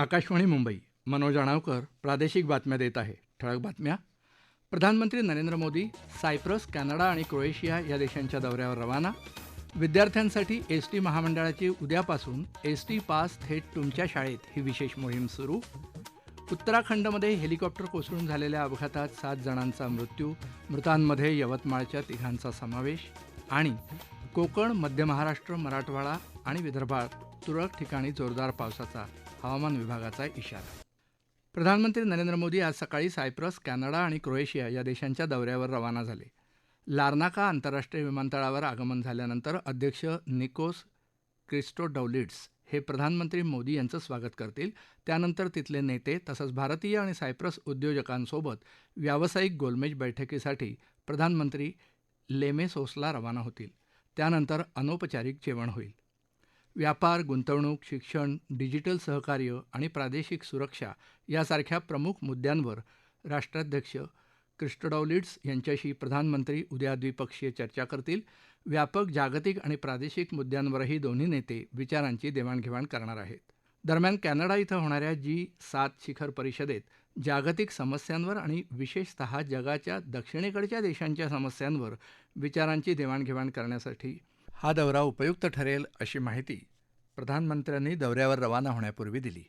आकाशवाणी मुंबई. मनोज अणावकर प्रादेशिक बातम्या देत आहे. ठळक बातम्या. प्रधानमंत्री नरेंद्र मोदी सायप्रस कॅनडा आणि क्रोएशिया या देशांच्या दौऱ्यावर रवाना. विद्यार्थ्यांसाठी एस टी महामंडळाची उद्यापासून एस टी पास थेट तुमच्या शाळेत ही विशेष मोहीम सुरू. उत्तराखंडमध्ये हेलिकॉप्टर कोसळून झालेल्या अपघातात सात जणांचा मृत्यू मृतांमध्ये यवतमाळच्या तिघांचा समावेश आणि कोकण मध्य महाराष्ट्र मराठवाडा आणि विदर्भात तुरळक ठिकाणी जोरदार पावसाचा हवामान विभागाचा इशारा. प्रधानमंत्री नरेंद्र मोदी आज सकाळी सायप्रस कॅनडा आणि क्रोएशिया या देशांच्या दौऱ्यावर रवाना झाले. लार्नाका आंतरराष्ट्रीय विमानतळावर आगमन झाल्यानंतर अध्यक्ष निकोस क्रिस्टोडौलिड्स हे प्रधानमंत्री मोदी यांचं स्वागत करतील. त्यानंतर तिथले नेते तसंच भारतीय आणि सायप्रस उद्योजकांसोबत व्यावसायिक गोलमेज बैठकीसाठी प्रधानमंत्री लेमेसोसला रवाना होतील. त्यानंतर अनौपचारिक जेवण होईल. व्यापार गुंतवणूक शिक्षण डिजिटल सहकार्य आणि प्रादेशिक सुरक्षा यासारख्या प्रमुख मुद्द्यांवर राष्ट्राध्यक्ष क्रिस्टोडॉलिड्स यांच्याशी प्रधानमंत्री उद्या द्विपक्षीय चर्चा करतील. व्यापक जागतिक आणि प्रादेशिक मुद्द्यांवरही दोन्ही नेते विचारांची देवाणघेवाण करणार आहेत. दरम्यान कॅनडा इथं होणाऱ्या जी सात शिखर परिषदेत जागतिक समस्यांवर आणि विशेषतः जगाच्या दक्षिणेकडच्या देशांच्या समस्यांवर विचारांची देवाणघेवाण करण्यासाठी हा दौरा उपयुक्त ठरेल अशी माहिती प्रधानमंत्र्यांनी दौऱ्यावर रवाना होण्यापूर्वी दिली.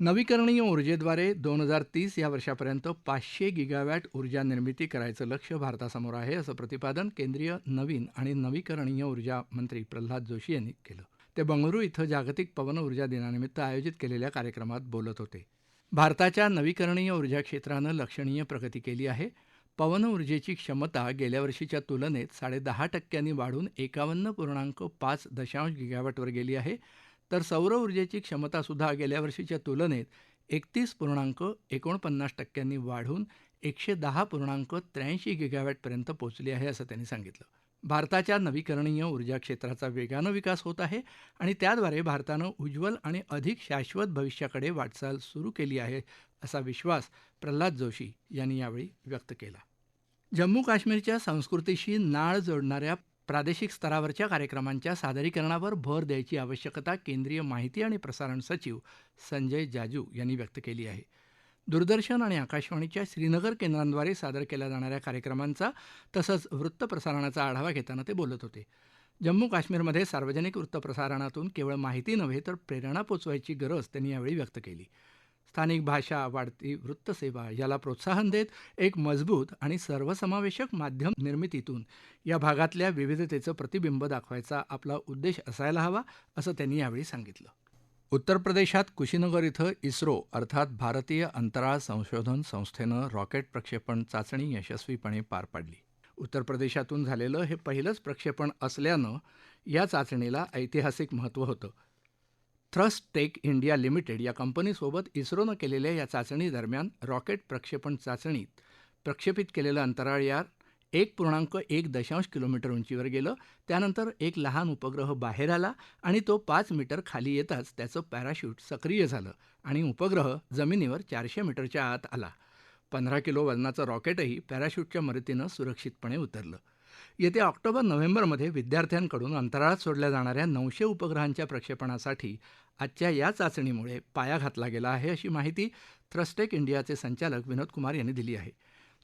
नवीकरणीय ऊर्जेद्वारे दोन हजार तीस या वर्षापर्यंत पाचशे गिगावॅट ऊर्जा निर्मिती करायचं लक्ष भारतासमोर आहे असं प्रतिपादन केंद्रीय नवीन आणि नवीकरणीय ऊर्जा मंत्री प्रल्हाद जोशी यांनी केलं. ते बंगळुरू इथं जागतिक पवन ऊर्जा दिनानिमित्त आयोजित केलेल्या कार्यक्रमात बोलत होते. भारताच्या नवीकरणीय ऊर्जा क्षेत्रानं लक्षणीय प्रगती केली आहे. पवन ऊर्जेची क्षमता गेल्या वर्षीच्या तुलनेत साडेदहा टक्क्यांनी वाढून एकावन्न पूर्णांक पाच दशांश गिगावॅटवर गेली आहे. तर सौर ऊर्जेची क्षमतासुद्धा गेल्या वर्षीच्या तुलनेत एकतीस पूर्णांक एकोणपन्नास टक्क्यांनी वाढून एकशे दहा पूर्णांक त्र्याऐंशी गिगावॅटपर्यंत पोचली आहे असं त्यांनी सांगितलं. भारताच्या नवीकरणीय ऊर्जा क्षेत्राचा वेगानं विकास होत आहे आणि त्याद्वारे भारतानं उज्ज्वल आणि अधिक शाश्वत भविष्याकडे वाटचाल सुरू केली आहे असा विश्वास प्रल्हाद जोशी यांनी यावेळी व्यक्त केला. जम्मू काश्मीरच्या संस्कृतीशी नाळ जोडणाऱ्या प्रादेशिक स्तरावरच्या कार्यक्रमांच्या सादरीकरणावर भर द्यायची आवश्यकता केंद्रीय माहिती आणि प्रसारण सचिव संजय जाजू यांनी व्यक्त केली आहे. दूरदर्शन आणि आकाशवाणीच्या श्रीनगर केंद्रांद्वारे सादर केल्या जाणाऱ्या कार्यक्रमांचा तसंच वृत्तप्रसारणाचा आढावा घेताना ते बोलत होते. जम्मू काश्मीरमध्ये सार्वजनिक वृत्तप्रसारणातून केवळ माहिती नव्हे तर प्रेरणा पोचवायची गरज त्यांनी यावेळी व्यक्त केली. स्थानिक भाषा वाढती वृत्तसेवा याला प्रोत्साहन देत एक मजबूत आणि सर्वसमावेशक माध्यम निर्मितीतून या भागातल्या विविधतेचं प्रतिबिंब दाखवायचा आपला उद्देश असायला हवा असं त्यांनी यावेळी सांगितलं. उत्तर प्रदेशात कुशीनगर इथं इस्रो अर्थात भारतीय अंतराळ संशोधन संस्थेनं रॉकेट प्रक्षेपण चाचणी यशस्वीपणे पार पाडली. उत्तर प्रदेशातून झालेलं हे पहिलंच प्रक्षेपण असल्यानं या चाचणीला ऐतिहासिक महत्त्व होतं. थ्रस्ट टेक इंडिया लिमिटेड या कंपनीसोबत इस्रोनं केलेल्या या चाचणीदरम्यान रॉकेट प्रक्षेपण चाचणीत प्रक्षेपित केलेलं अंतराळ यार एक पूर्णांक एक दशांश किलोमीटर उंचीवर गेलं. त्यानंतर एक लहान उपग्रह बाहेर आला आणि तो पाच मीटर खाली येताच त्याचं पॅराशूट सक्रिय झालं आणि उपग्रह जमिनीवर चारशे मीटरच्या आत आला. पंधरा किलो वजनाचं रॉकेटही पॅराशूटच्या मदतीनं सुरक्षितपणे उतरलं. येत्या ऑक्टोबर नोव्हेंबरमध्ये विद्यार्थ्यांकडून अंतराळात सोडल्या जाणाऱ्या नऊशे उपग्रहांच्या प्रक्षेपणासाठी आजच्या या चाचणीमुळे पाया घातला गेला आहे अशी माहिती थ्रस्टेक इंडियाचे संचालक विनोद कुमार यांनी दिली आहे.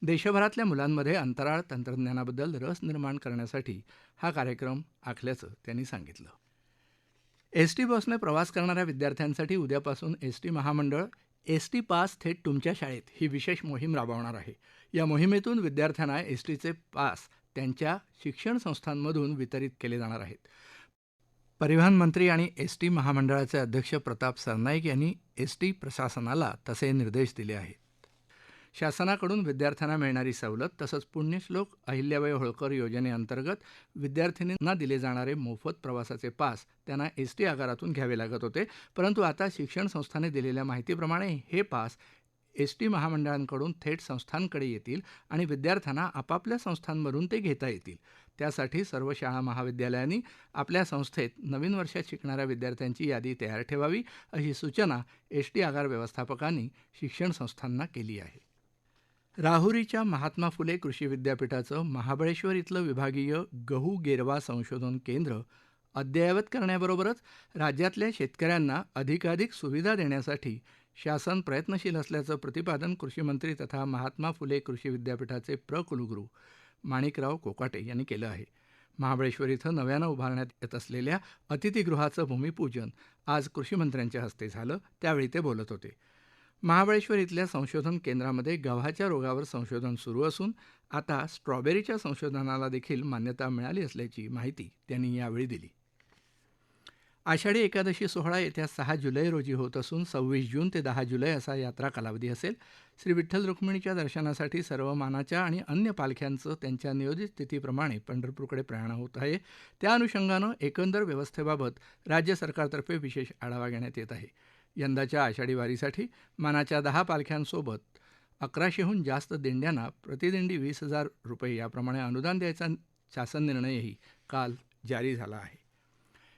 देशभरातल्या मुलांमध्ये अंतराळ तंत्रज्ञानाबद्दल रस निर्माण करण्यासाठी हा कार्यक्रम आखल्याचं त्यांनी सांगितलं. एस टी बसने प्रवास करणाऱ्या विद्यार्थ्यांसाठी उद्यापासून एस टी महामंडळ एसटी पास थेट तुमच्या शाळेत ही विशेष मोहीम राबवणार आहे. या मोहिमेतून विद्यार्थ्यांना एसटीचे पास त्यांच्या शिक्षण संस्थांमधून वितरित केले जाणार आहेत. परिवहन मंत्री आणि एस टी महामंडळाचे अध्यक्ष प्रताप सरनाईक यांनी एस टी प्रशासनाला तसे निर्देश दिले आहेत. शासनाकडून विद्यार्थ्यांना मिळणारी सवलत तसंच पुण्यश्लोक अहिल्याबाई होळकर योजनेअंतर्गत विद्यार्थिनींना दिले जाणारे मोफत प्रवासाचे पास त्यांना एस टी आगारातून घ्यावे लागत होते. परंतु आता शिक्षण संस्थाने दिलेल्या माहितीप्रमाणे हे पास एस टी महामंडळांकडून थेट संस्थांकडे येतील आणि विद्यार्थ्यांना आपापल्या संस्थांमधून ते घेता येतील. त्यासाठी सर्व शाळा महाविद्यालयांनी आपल्या संस्थेत नवीन वर्षात शिकणाऱ्या विद्यार्थ्यांची यादी तयार ठेवावी अशी सूचना एस टी आगार व्यवस्थापकांनी शिक्षण संस्थांना केली आहे. राहुरीच्या महात्मा फुले कृषी विद्यापीठाचं महाबळेश्वर इथलं विभागीय गहू गेरवा संशोधन केंद्र अद्ययावत करण्याबरोबरच राज्यातल्या शेतकऱ्यांना अधिकाधिक सुविधा देण्यासाठी शासन प्रयत्नशील असल्याचं प्रतिपादन कृषीमंत्री तथा महात्मा फुले कृषी विद्यापीठाचे प्र कुलगुरू माणिकराव कोकाटे यांनी केलं आहे. महाबळेश्वर इथं नव्यानं उभारण्यात येत असलेल्या अतिथीगृहाचं भूमिपूजन आज कृषीमंत्र्यांच्या हस्ते झालं त्यावेळी ते बोलत होते. महाबळेश्वर इथल्या संशोधन केंद्रामध्ये गव्हाच्या रोगावर संशोधन सुरू असून आता स्ट्रॉबेरीच्या संशोधनाला देखील मान्यता मिळाली असल्याची माहिती त्यांनी यावेळी दिली. आषाढी एकादशी सोहळा येत्या सहा जुलै रोजी होत असून सव्वीस जून ते दहा जुलै असा यात्रा कालावधी असेल. श्री विठ्ठल रुक्मिणीच्या दर्शनासाठी सर्व मानाच्या आणि अन्य पालख्यांचं त्यांच्या नियोजित तिथीप्रमाणे पंढरपूरकडे प्रयाण होत आहे. त्या अनुषंगानं एकंदर व्यवस्थेबाबत राज्य सरकारतर्फे विशेष आढावा घेण्यात येत आहे. यंदाच्या आषाढी वारीसाठी मानाच्या दहा पालख्यांसोबत अकराशेहून जास्त दिंड्यांना प्रतिदिंडी वीस हजार रुपये याप्रमाणे अनुदान द्यायचा शासन निर्णयही काल जारी झाला आहे.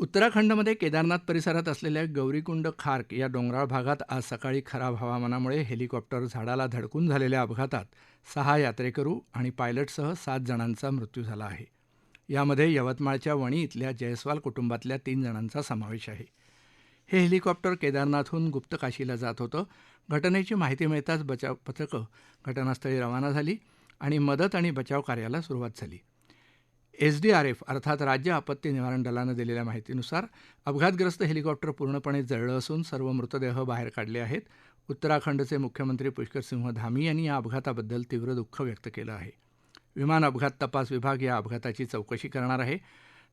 उत्तराखंडमध्ये केदारनाथ परिसरात असलेल्या गौरीकुंड खार्क या डोंगराळ भागात आज सकाळी खराब हवामानामुळे हेलिकॉप्टर झाडाला धडकून झालेल्या अपघातात सहा यात्रेकरू आणि पायलटसह सात जणांचा मृत्यू झाला आहे. यामध्ये यवतमाळच्या वणी इथल्या जयस्वाल कुटुंबातल्या तीन जणांचा समावेश आहे. हे हेलिकॉप्टर केदारनाथहून गुप्त काशीला जात होतं. घटनेची माहिती मिळताच बचाव पथकं घटनास्थळी रवाना झाली आणि मदत आणि बचाव कार्याला सुरुवात झाली. एसडीआरएफ अर्थात राज्य आपत्ती निवारण दलानं दिलेल्या माहितीनुसार अपघातग्रस्त हेलिकॉप्टर पूर्णपणे जळलं असून सर्व मृतदेह बाहेर काढले आहेत. उत्तराखंडचे मुख्यमंत्री पुष्करसिंह धामी यांनी या अपघाताबद्दल तीव्र दुःख व्यक्त केलं आहे. विमान अपघात तपास विभाग या अपघाताची चौकशी करणार आहे.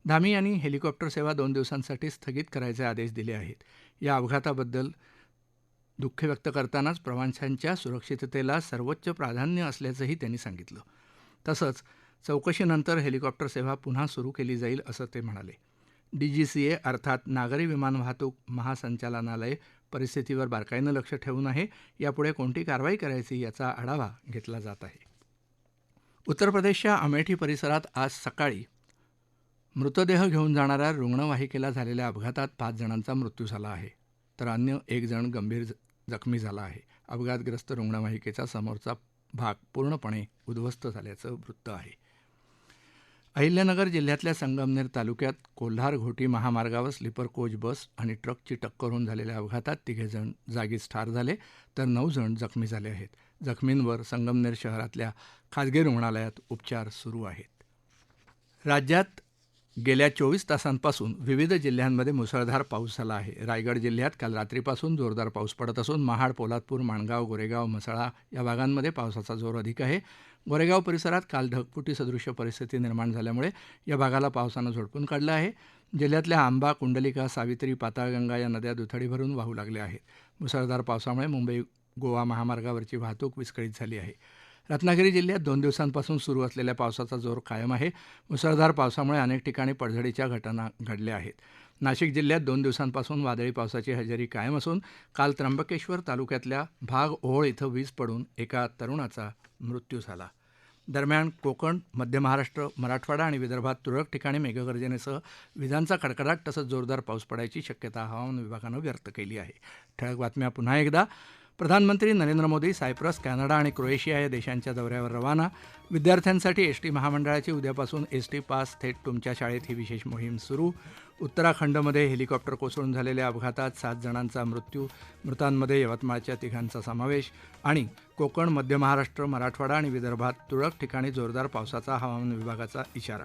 धामी यांनी हेलिकॉप्टर सेवा दोन दिवसांसाठी स्थगित करायचे आदेश दिले आहेत. या अपघाताबद्दल दुःख व्यक्त करतानाच प्रवाशांच्या सुरक्षिततेला सर्वोच्च प्राधान्य असल्याचंही त्यांनी सांगितलं. तसंच चौकशीनंतर हेलिकॉप्टर सेवा पुन्हा सुरू केली जाईल असं ते म्हणाले. डीजीसीए अर्थात नागरी विमान वाहतूक महासंचालनालय परिस्थितीवर बारकाईनं लक्ष ठेवून आहे. यापुढे कोणती कारवाई करायची याचा आढावा घेतला जात आहे. उत्तर प्रदेशच्या अमेठी परिसरात आज सकाळी मृतदेह घेऊन जाणाऱ्या रुग्णवाहिकेला झालेल्या अपघातात पाच जणांचा मृत्यू झाला आहे. तर अन्य एक जण गंभीर जखमी झाला आहे. अपघातग्रस्त रुग्णवाहिकेचा समोरचा भाग पूर्णपणे उद्ध्वस्त झाल्याचं वृत्त आहे. अहिल्यानगर जिल्ह्यातल्या संगमनेर तालुक्यात कोल्हार घोटी महामार्गावर स्लीपर कोच बस आणि ट्रकची टक्कर होऊन झालेल्या अपघातात तिघेजण जागीच ठार झाले तर नऊ जण जखमी झाले आहेत. जखमींवर संगमनेर शहरातल्या खाजगी रुग्णालयात उपचार सुरू आहेत. राज्यात गेल्या चोवीस तासांपासून विविध जिल्ह्यांमध्ये मुसळधार पाऊस झाला आहे. रायगड जिल्ह्यात काल रात्रीपासून जोरदार पाऊस पडत असून महाड पोलादपूर माणगाव गोरेगाव म्हसळा या भागांमध्ये पावसाचा जोर अधिक आहे. गोरेगाव परिसरात काल ढगफुटी सदृश्य परिस्थिती निर्माण झाल्यामुळे या भागाला पावसानं झोडपून काढलं आहे. जिल्ह्यातल्या आंबा कुंडलिका सावित्री पाताळगंगा या नद्या दुथडी भरून वाहू लागल्या आहेत. मुसळधार पावसामुळे मुंबई गोवा महामार्गावरची वाहतूक विस्कळीत झाली आहे. रत्नागिरी जिल्ह्यात दोन दिवसांपासून सुरू असलेल्या पावसाचा जोर कायम आहे. मुसळधार पावसामुळे अनेक ठिकाणी पडझडीच्या घटना घडल्या आहेत. नाशिक जिल्ह्यात दोन दिवसांपासून वादळी पावसाची हजेरी कायम असून काल त्र्यंबकेश्वर तालुक्यातल्या भाग ओहोळ इथं वीज पडून एका तरुणाचा मृत्यू झाला. दरम्यान कोकण मध्य महाराष्ट्र मराठवाडा आणि विदर्भात तुरळक ठिकाणी मेघगर्जनेसह विजांचा कडकडाट तसंच जोरदार पाऊस पडायची शक्यता हवामान विभागानं व्यक्त केली आहे. ठळक बातम्या पुन्हा एकदा. प्रधानमंत्री नरेंद्र मोदी सायप्रस कॅनडा आणि क्रोएशिया या देशांच्या दौऱ्यावर रवाना. विद्यार्थ्यांसाठी एस टी महामंडळाची उद्यापासून एस टी पास थेट तुमच्या शाळेत ही विशेष मोहीम सुरू. उत्तराखंडमध्ये हेलिकॉप्टर कोसळून झालेल्या अपघातात सात जणांचा मृत्यू मृतांमध्ये यवतमाळच्या तिघांचा समावेश आणि कोकण मध्य महाराष्ट्र मराठवाडा आणि विदर्भात तुरळक ठिकाणी जोरदार पावसाचा हवामान विभागाचा इशारा.